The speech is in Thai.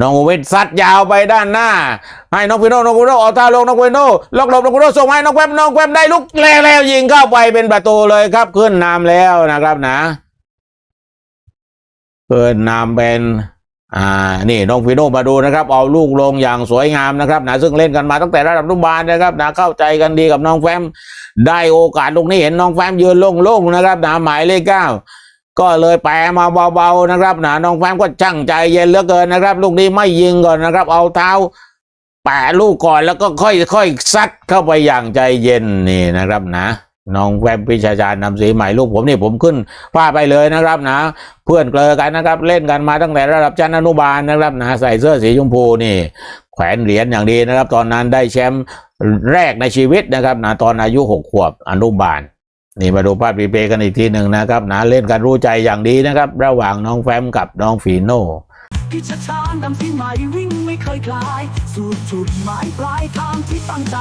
น้องเวทซัดยาวไปด้านหน้า ให้น้องฟิโน่น้องฟิโน่ออกตาลงน้องฟิโน่ล็อกหลบน้องฟิโน่ส่งให้น้องแวมน้องแวมได้ลุกแล้วแล้วยิงเข้าไปเป็นประตูเลยครับขึ้นนำแล้วนะครับนะขึ้นนำเป็นอ่า นี่น้องฟิโน่มาดูนะครับ เอาลูกลงอย่างสวยงามนะครับนะซึ่งเล่นกันมาตั้งแต่ระดับอนุบาลนะครับนะเข้าใจกันดีกับน้องแฟม ได้โอกาสลูกนี้เห็นน้องแฟมยืนโล่งๆนะครับนะหมายเลขเก้า ก็เลยแปรมาเบาๆนะครับนะน้องแฟมก็ช่างใจเย็นเหลือเกินนะครับ ลูกนี้ไม่ยิงก่อนนะครับ เอาเท้าแปะลูกก่อนแล้วก็ค่อยๆซัดเข้าไปอย่างใจเย็นนี่นะครับนะน้องแวมพิชาจารย์นำสีใหม่ลูกผมนี่ผมขึ้นผ้าไปเลยนะครับนะ เพื่อนเกลอกันนะครับ เล่นกันมาตั้งแต่ระดับชั้นอนุบาลนะครับนะใส่เสื้อสีชมพูนี่ แขวนเหรียญอย่างดีนะครับ ตอนนั้นได้แชมป์แรกในชีวิตนะครับนะตอนอายุหกขวบอนุบาล นี่มาดูภาพรีเพย์กันอีกทีหนึ่งนะครับนะเล่นกันรู้ใจอย่างดีนะครับ ระหว่างน้องแฟมกับน้องฟีโน่พิชชานำที่ใหม่วิ่งไม่เคยคลาย สู่จุดหมายปลายทางที่ตั้งใจ